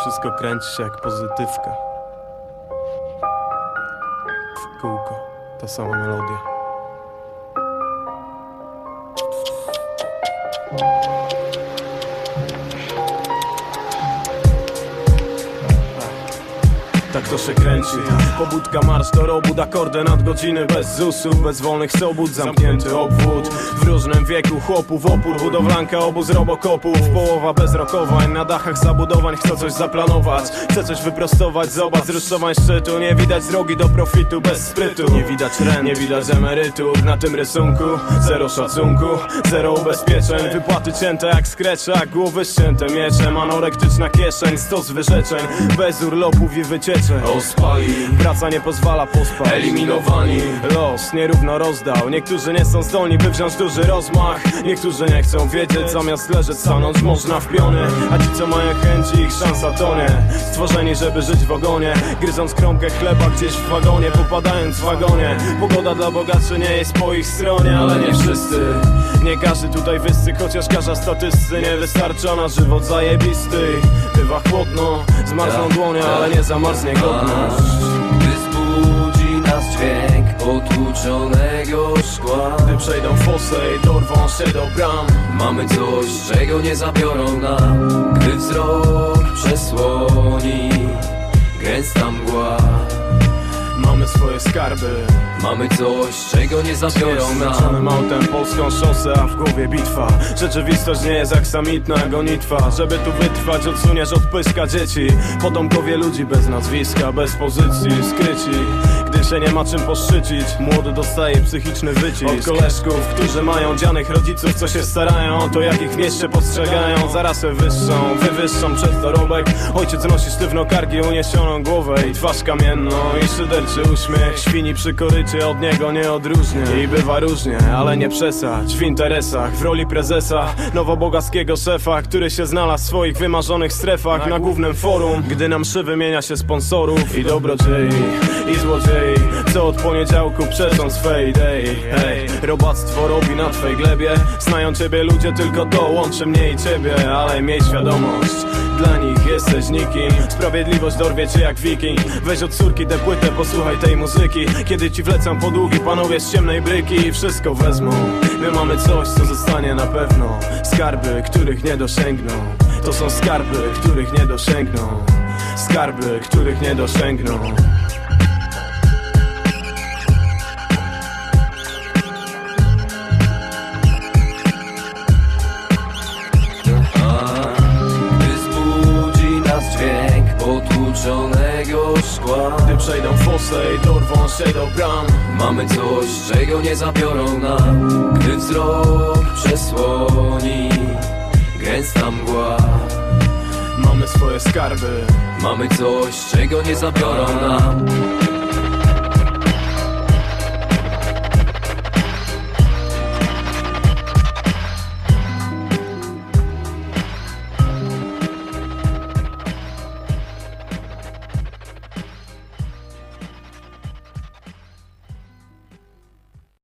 Wszystko kręci się jak pozytywka. W kółko, ta sama melodia. Tak to się kręci. Pobudka marsz do robót, akordy nad godziny Bez ZUS-u, bez wolnych sobót Zamknięty obwód. W różnym wieku chłopów opór Budowlanka, obóz robokopów. Połowa bezrokowań Na dachach zabudowań chcę coś zaplanować. Chcę coś wyprostować, zobacz z rusztowań szczytu. Nie widać drogi do profitu bez sprytu. Nie widać ren, nie widać emerytur Na tym rysunku zero szacunku Zero ubezpieczeń, wypłaty cięte jak skrecze Głowy ścięte mieczem, anorektyczna kieszeń Stos wyrzeczeń, bez urlopów i wycieczeń Ospali, Praca nie pozwala pospać. Eliminowani. Los nierówno rozdał. Niektórzy nie są zdolni, by wziąć duży rozmach. Niektórzy nie chcą wiedzieć, zamiast leżeć stanąć można w piony A ci co mają chęci, ich szansa tonie. Stworzeni, żeby żyć w ogonie. Gryząc kromkę chleba gdzieś w wagonie Popadając w wagonie. Pogoda dla bogaczy nie jest po ich stronie Ale nie wszyscy. Nie każdy tutaj wyscy, chociaż każda statysty nie wystarcza na żywot zajebisty. Bywa chłodno, zmarzną dłonie, ale nie zamarznie godność Gdy zbudzi nas dźwięk potłuczonego szkła. Gdy przejdą fosę i dorwą się do bram. Mamy coś, czego nie zabiorą nam. Gdy wzrok przesłoni gęsta mgła Skarby. Mamy coś, czego nie zabiorą nam. Zmęczonym autem polską szosę, a w głowie bitwa. Rzeczywistość nie jest aksamitna gonitwa. Żeby tu wytrwać odsuniesz od pyska dzieci. Potomkowie ludzi bez nazwiska, bez pozycji, skryci się nie ma czym poszczycić. Młody dostaje psychiczny wycisk. Od koleżków, którzy mają dzianych rodziców Co się starają o to jak ich w mieście postrzegają. Za wyższą, wywyższą przez dorobek Ojciec nosi sztywno kargi, uniesioną głowę I twarz kamienną. I szyderczy uśmiech Świni przy korycie, od niego nie odróżnię. I bywa różnie, ale nie przesadź W interesach, w roli prezesa Nowobogackiego szefa, który się znalazł w swoich wymarzonych strefach Na głównym forum, gdy na mszy wymienia się sponsorów I dobrodziei, i złodziei Co od poniedziałku przeczą swej idei. Hej, robactwo robi na twej glebie. Znają ciebie ludzie, tylko to łączy mnie i ciebie. Ale miej świadomość. Dla nich jesteś nikim. Sprawiedliwość dorwie cię jak wiking. Weź od córki tę płytę, posłuchaj tej muzyki. Kiedy ci wlecą podługi panowie z ciemnej bryki I wszystko wezmą. My mamy coś, co zostanie na pewno. Skarby, których nie dosięgną. To są skarby, których nie dosięgną. Skarby, których nie dosięgną potłuczonego szkła. Gdy przejdą fosę i dorwą się do bram Mamy coś, czego nie zabiorą nam. Gdy wzrok przesłoni gęsta mgła. Mamy swoje skarby. Mamy coś, czego nie zabiorą nam